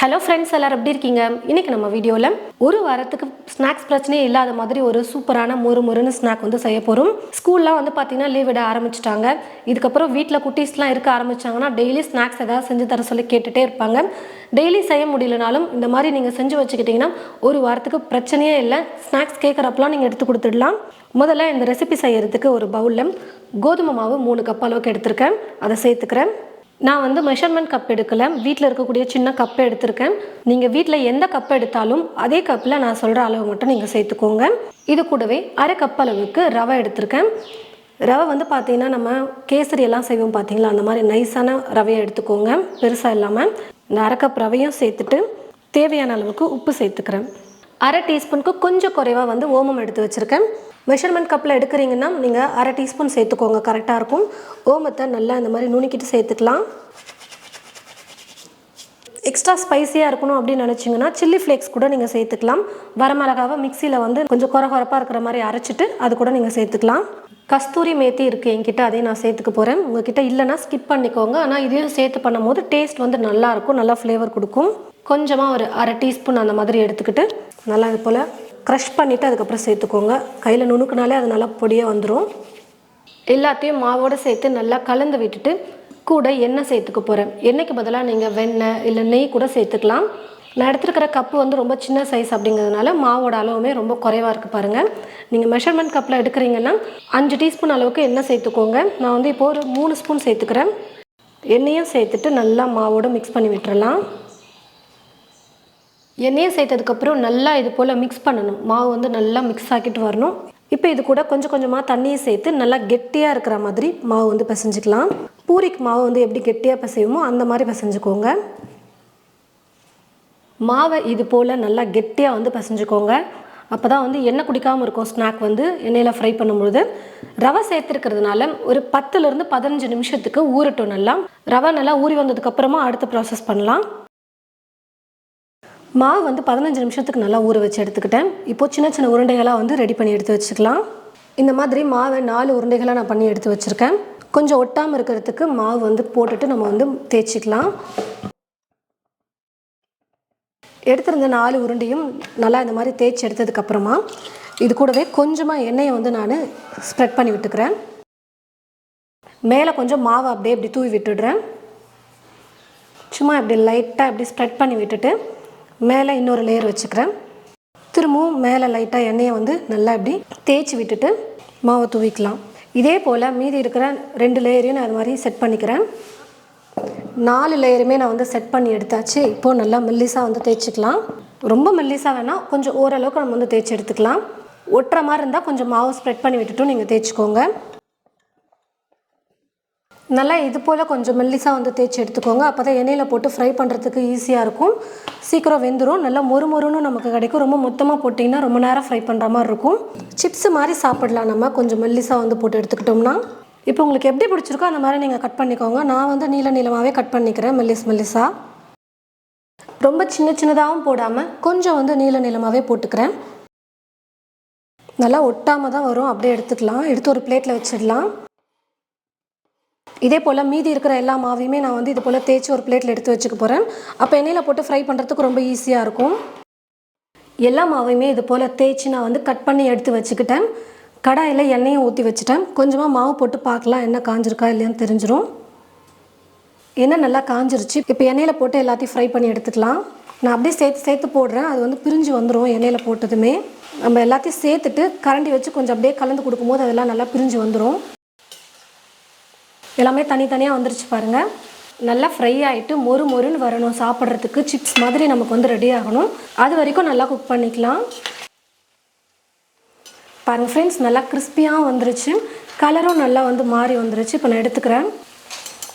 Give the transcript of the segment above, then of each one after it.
Hello friends எல்லாரும் எப்படி இருக்கீங்க? இன்னைக்கு நம்ம வீடியோவில் ஒரு வாரத்துக்கு ஸ்நாக்ஸ் பிரச்சனையே இல்லாத மாதிரி ஒரு சூப்பரான மொறு மொறுன்னு ஸ்நாக் வந்து செய்ய போகிறோம் ஸ்கூல்லாம் வந்து பார்த்தீங்கன்னா லீவ் விட ஆரம்பிச்சிட்டாங்க. இதுக்கப்புறம் வீட்டில் குட்டீஸ்லாம் இருக்க ஆரம்பிச்சாங்கன்னா டெய்லி ஸ்நாக்ஸ் ஏதாவது செஞ்சு தர சொல்லி கேட்டுகிட்டே இருப்பாங்க. டெய்லி செய்ய முடியலனாலும் இந்த மாதிரி நீங்கள் செஞ்சு வச்சுக்கிட்டிங்கன்னா ஒரு வாரத்துக்கு பிரச்சனையே இல்லை. ஸ்நாக்ஸ் கேட்குறப்பெல்லாம் நீங்கள் எடுத்து கொடுத்துடலாம். முதல்ல இந்த ரெசிபி செய்கிறதுக்கு ஒரு பவுலில் கோதுமை மாவு மூணு கப் அளவுக்கு எடுத்திருக்கேன். அதை சேர்த்துக்கிறேன். நான் வந்து மெஷர்மெண்ட் கப் எடுக்கலை. வீட்டில் இருக்கக்கூடிய சின்ன கப்பை எடுத்திருக்கேன். நீங்கள் வீட்டில் எந்த கப் எடுத்தாலும் அதே கப்பில் நான் சொல்கிற அளவு மட்டும் நீங்கள் சேர்த்துக்கோங்க. இது கூடவே அரை கப் அளவுக்கு ரவை எடுத்திருக்கேன். ரவை வந்து பார்த்தீங்கன்னா நம்ம கேசரி எல்லாம் செய்வோம் பார்த்தீங்களா அந்த மாதிரி நைஸான ரவையை எடுத்துக்கோங்க. பெருசாக இல்லாமல் இந்த அரை கப் ரவையும் சேர்த்துட்டு தேவையான அளவுக்கு உப்பு சேர்த்துக்கிறேன். அரை டீஸ்பூனுக்கு கொஞ்சம் குறைவாக வந்து ஓமம் எடுத்து வச்சுருக்கேன். மெஷர்மெண்ட் கப்பில் எடுக்கிறீங்கன்னா நீங்கள் அரை டீஸ்பூன் சேர்த்துக்கோங்க. கரெக்டாக இருக்கும். ஓமத்தை நல்லா இந்த மாதிரி நுணுக்கிட்டு சேர்த்துக்கலாம். எக்ஸ்ட்ரா ஸ்பைசியாக இருக்கணும் அப்படின்னு நினச்சிங்கன்னா சில்லி ஃப்ளேக்ஸ் கூட நீங்கள் சேர்த்துக்கலாம். வரமிளகாவை மிக்சியில் வந்து கொஞ்சம் குறை குறைப்பாக இருக்கிற மாதிரி அரைச்சிட்டு அது கூட நீங்கள் சேர்த்துக்கலாம். கஸ்தூரி மேத்தி இருக்குது என்கிட்ட அதையும் நான் சேர்த்துக்க போகிறேன் உங்ககிட்ட இல்லைன்னா ஸ்கிப் பண்ணிக்கோங்க. ஆனால் இதையும் சேர்த்து பண்ணும்போது டேஸ்ட் வந்து நல்லாயிருக்கும் நல்லா ஃப்ளேவர் கொடுக்கும். கொஞ்சமாக ஒரு அரை டீஸ்பூன் அந்த மாதிரி எடுத்துக்கிட்டு நல்லா இது போல் க்ரஷ் பண்ணிவிட்டு அதுக்கப்புறம் சேர்த்துக்கோங்க. கையில் நுணுக்குனாலே அது நல்லா பொடியாக வந்துடும் எல்லாத்தையும் மாவோடு சேர்த்து நல்லா கலந்து விட்டுட்டு கூட எண்ணெய் சேர்த்துக்க போகிறேன் எண்ணெய்க்கு பதிலாக நீங்கள் வெண்ணெய் இல்லை நெய் கூட சேர்த்துக்கலாம். நான் எடுத்துருக்கிற கப்பு வந்து ரொம்ப சின்ன சைஸ் அப்படிங்கிறதுனால மாவோட அளவுமே ரொம்ப குறைவாக இருக்குது பாருங்கள் நீங்கள் மெஷர்மெண்ட் கப்பில் எடுக்கிறீங்கன்னா அஞ்சு டீஸ்பூன் அளவுக்கு எண்ணெய் சேர்த்துக்கோங்க. நான் வந்து இப்போ ஒரு மூணு ஸ்பூன் சேர்த்துக்கிறேன். எண்ணெயும் சேர்த்துட்டு நல்லா மாவோடு மிக்ஸ் பண்ணி விட்டுறலாம். எண்ணெயை சேர்த்ததுக்கப்புறம் நல்லா இது போல் மிக்ஸ் பண்ணணும். மாவு வந்து நல்லா மிக்ஸ் ஆக்கிட்டு வரணும். இப்போ இது கூட கொஞ்சம் கொஞ்சமாக தண்ணியை சேர்த்து நல்லா கெட்டியாக இருக்கிற மாதிரி மாவு வந்து பிசைஞ்சிக்கலாம். பூரிக்கு மாவு வந்து எப்படி கெட்டியாக பிசையுமோ அந்த மாதிரி பிசைஞ்சுக்கோங்க. மாவை இது போல் நல்லா கெட்டியாக வந்து பிசைஞ்சுக்கோங்க. அப்போ தான் வந்து எண்ணெய் குடிக்காமல் இருக்கும் ஸ்நாக் வந்து எண்ணெயில் ஃப்ரை பண்ணும்பொழுது. ரவை சேர்த்துருக்கிறதுனால ஒரு பத்துலேருந்து பதினஞ்சு நிமிஷத்துக்கு ஊறட்டும் நல்லா. ரவை நல்லா ஊறி வந்ததுக்கப்புறமா அடுத்த ப்ராசஸ் பண்ணலாம். மாவு வந்து பதினஞ்சு நிமிஷத்துக்கு நல்லா ஊற வச்சு எடுத்துக்கிட்டேன். இப்போது சின்ன சின்ன உருண்டைகளாக வந்து ரெடி பண்ணி எடுத்து வச்சுக்கலாம். இந்த மாதிரி மாவை நாலு உருண்டைகளாக நான் பண்ணி எடுத்து வச்சுருக்கேன். கொஞ்சம் ஒட்டாமல் இருக்கிறதுக்கு மாவு வந்து போட்டுட்டு நம்ம வந்து தேய்ச்சிக்கலாம். எடுத்திருந்த நாலு உருண்டையும் நல்லா இந்த மாதிரி தேய்ச்சி எடுத்ததுக்கப்புறமா இது கூடவே கொஞ்சமாக எண்ணெயை வந்து நான் ஸ்ப்ரெட் பண்ணி விட்டுக்கிறேன். மேலே கொஞ்சம் மாவை அப்படியே இப்படி தூவி விட்டுடுறேன். சும்மா இப்படி லைட்டாக இப்படி ஸ்ப்ரெட் பண்ணி விட்டுட்டு மேலே இன்னொரு லேயர் வச்சுக்கிறேன். திரும்பவும் மேலே லைட்டாக எண்ணெயை வந்து நல்லா இப்படி தேய்ச்சி விட்டுட்டு மாவை தூவிக்கலாம். இதே போல் மீதி இருக்கிற ரெண்டு லேயரையும் நான் அது மாதிரி செட் பண்ணிக்கிறேன். நாலு லேயருமே நான் வந்து செட் பண்ணி எடுத்தாச்சு. இப்போது நல்லா மெல்லிஸாக வந்து தேய்ச்சிக்கலாம். ரொம்ப மெல்லிஸாக வேணால் கொஞ்சம் ஓரளவுக்கு நம்ம வந்து தேய்ச்சி எடுத்துக்கலாம். ஒட்டுற மாதிரி இருந்தால் கொஞ்சம் மாவு ஸ்ப்ரெட் பண்ணி விட்டுட்டும் நீங்கள் தேய்ச்சிக்கோங்க. நல்லா இது போல் கொஞ்சம் மெல்லிசாக வந்து தேய்ச்சி எடுத்துக்கோங்க. அப்போ தான் எண்ணெயில் போட்டு ஃப்ரை பண்ணுறதுக்கு ஈஸியாக இருக்கும். சீக்கிரம் வெந்துடும் நல்லா மொறு மொறுன்னு நமக்கு கிடைக்கும். ரொம்ப மொத்தமாக போட்டிங்கன்னா ரொம்ப நேரம் ஃப்ரை பண்ணுற மாதிரி இருக்கும். சிப்ஸ் மாதிரி சாப்பிடலாம் நம்ம. கொஞ்சம் மெல்லிசாக வந்து போட்டு எடுத்துக்கிட்டோம்னா. இப்போ உங்களுக்கு எப்படி பிடிச்சிருக்கோ அந்த மாதிரி நீங்கள் கட் பண்ணிக்கோங்க. நான் வந்து நீள நீளமாகவே கட் பண்ணிக்கிறேன். மெல்லிஸ் மெல்லிஸாக ரொம்ப சின்ன சின்னதாகவும் போடாமல் கொஞ்சம் வந்து நீள நீளமாகவே போட்டுக்கிறேன். நல்லா ஒட்டாமல் தான் வரும். அப்படியே எடுத்துக்கலாம். எடுத்து ஒரு பிளேட்டில் வச்சிடலாம். இதே போல் மீதி இருக்கிற எல்லா மாவையுமே நான் வந்து இது போல் தேய்ச்சி ஒரு பிளேட்டில் எடுத்து வச்சுக்க போகிறேன் அப்போ எண்ணெயில் போட்டு ஃப்ரை பண்ணுறதுக்கு ரொம்ப ஈஸியாக இருக்கும். எல்லா மாவையுமே இது போல் தேய்ச்சி நான் வந்து கட் பண்ணி எடுத்து வச்சுக்கிட்டேன். கடாயில் எண்ணெயும் ஊற்றி வச்சுட்டேன். கொஞ்சமாக மாவு போட்டு பார்க்கலாம் என்ன காஞ்சிருக்கா இல்லையான்னு தெரிஞ்சிடும் எண்ணெய் நல்லா காஞ்சிருச்சு. இப்போ எண்ணெயில் போட்டு எல்லாத்தையும் ஃப்ரை பண்ணி எடுத்துக்கலாம். நான் அப்படியே சேர்த்து சேர்த்து போடுறேன். அது வந்து பிரிஞ்சு வந்துடும் எண்ணெயில் போட்டதுமே. நம்ம எல்லாத்தையும் சேர்த்துட்டு கரண்டி வச்சு கொஞ்சம் அப்படியே கலந்து கொடுக்கும்போது அதெல்லாம் நல்லா பிரிஞ்சு வந்துடும் எல்லாமே தனித்தனியாக வந்துருச்சு பாருங்கள் நல்லா ஃப்ரை ஆகிட்டு மொறு மொறுன்னு வரணும். சாப்பிட்றதுக்கு சிப்ஸ் மாதிரி நமக்கு வந்து ரெடி ஆகணும். அது வரைக்கும் நல்லா குக் பண்ணிக்கலாம். பாருங்கள் ஃப்ரெண்ட்ஸ் நல்லா கிறிஸ்பியாக வந்துருச்சு. கலரும் நல்லா வந்து மாறி வந்துருச்சு. இப்போ நான் எடுத்துக்கிறேன்.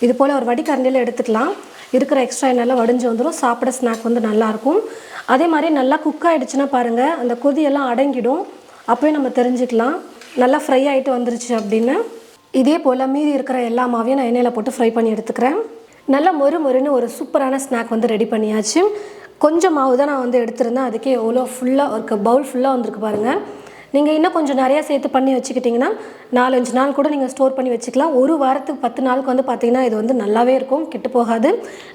இது போல் ஒரு வடிகரண்டியில் எடுத்துக்கலாம். இருக்கிற எக்ஸ்ட்ரா நல்லா வடிஞ்சு வந்துடும் சாப்பிட ஸ்நாக் வந்து நல்லாயிருக்கும் அதே மாதிரி நல்லா குக் ஆகிடுச்சுன்னா பாருங்கள் அந்த கொதியெல்லாம் அடங்கிடும். அப்போயே நம்ம தெரிஞ்சுக்கலாம். நல்லா ஃப்ரை ஆகிட்டு வந்துருச்சு அப்படின்னு. இதே போல் மீதி இருக்கிற எல்லா மாவையும் நான் எண்ணெயில் போட்டு ஃப்ரை பண்ணி எடுத்துக்கிறேன். நல்லா மொறு மொறுன்னு ஒரு சூப்பரான ஸ்நாக் வந்து ரெடி பண்ணியாச்சு. கொஞ்சம் மாவு தான் நான் வந்து எடுத்திருந்தேன். அதுக்கே எவ்வளோ ஃபுல்லாக ஒரு பவுல் ஃபுல்லாக வந்திருக்கு பாருங்கள் நீங்கள் இன்னும் கொஞ்சம் நிறையா சேர்த்து பண்ணி வச்சுக்கிட்டிங்கன்னா நாலஞ்சு நாள் கூட நீங்கள் ஸ்டோர் பண்ணி வச்சுக்கலாம். ஒரு வாரத்துக்கு பத்து நாளுக்கு வந்து பார்த்தீங்கன்னா இது வந்து நல்லாவே இருக்கும் கெட்டு போகாது.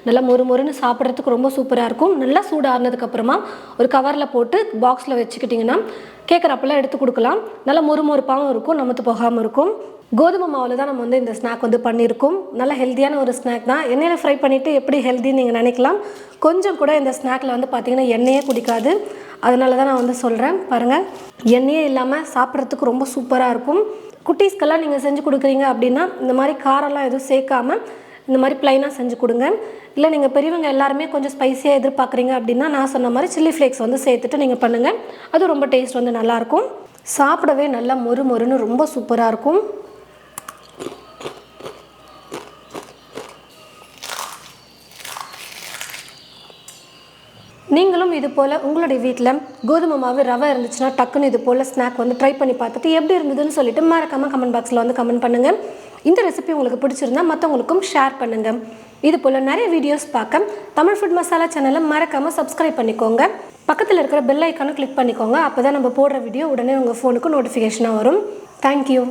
நல்லா மொறு மொறுன்னு சாப்பிட்றதுக்கு ரொம்ப சூப்பராக இருக்கும். நல்லா சூடானதுக்கப்புறமா ஒரு கவரில் போட்டு பாக்ஸில் வச்சுக்கிட்டிங்கன்னா கேட்குறப்பெல்லாம் எடுத்து கொடுக்கலாம். நல்லா மொறு மொறுப்பாகவும் இருக்கும் நமத்து போகாமல் இருக்கும். கோதுமை மாவில் தான் நம்ம வந்து இந்த ஸ்நாக் வந்து பண்ணியிருக்கோம். நல்ல ஹெல்த்தியான ஒரு ஸ்நாக் தான். எண்ணெயில் ஃப்ரை பண்ணிவிட்டு எப்படி ஹெல்த்தின்னு நீங்கள் நினைக்கலாம். கொஞ்சம் கூட இந்த ஸ்நாக்கில் வந்து பார்த்திங்கன்னா எண்ணெயே குடிக்காது. அதனால தான் நான் வந்து சொல்கிறேன் பாருங்கள் எண்ணெயே இல்லாமல் சாப்பிட்றதுக்கு ரொம்ப சூப்பராக இருக்கும். குட்டீஸ்க்கெல்லாம் நீங்கள் செஞ்சு கொடுக்குறீங்க அப்படின்னா இந்த மாதிரி காரம்லாம் எதுவும் சேர்க்காம இந்த மாதிரி ப்ளைனாக செஞ்சு கொடுங்க. இல்லை நீங்கள் பெரியவங்க எல்லாருமே கொஞ்சம் ஸ்பைஸியாக எதிர்பார்க்குறீங்க அப்படின்னா நான் சொன்ன மாதிரி சில்லி ஃப்ளேக்ஸ் வந்து சேர்த்துட்டு நீங்கள் பண்ணுங்கள் அது ரொம்ப டேஸ்ட் வந்து நல்லாயிருக்கும் சாப்பிடவே நல்லா மொறு மொறுன்னு ரொம்ப சூப்பராக இருக்கும். நீங்களும் இது போல் உங்களுடைய வீட்டில் கோதுமை மாவு ரவை இருந்துச்சுன்னா டக்குன்னு இது போல் ஸ்நாக் வந்து ட்ரை பண்ணி பார்த்துட்டு எப்படி இருந்ததுன்னு சொல்லிட்டு மறக்காமல் கமெண்ட் பாக்ஸில் வந்து கமெண்ட் பண்ணுங்கள் இந்த ரெசிபி உங்களுக்கு பிடிச்சிருந்தா மற்றவங்களுக்கும் ஷேர் பண்ணுங்கள் இது போல் நிறைய வீடியோஸ் பார்க்க தமிழ் ஃபுட் மசாலா சேனலை மறக்காமல் சப்ஸ்கிரைப் பண்ணிக்கோங்க. பக்கத்தில் இருக்கிற பெல் ஐக்கானும் கிளிக் பண்ணிக்கோங்க. அப்போ தான் நம்ம போடுற வீடியோ உடனே உங்கள் ஃபோனுக்கு நோட்டிஃபிகேஷனாக வரும். தேங்க்யூ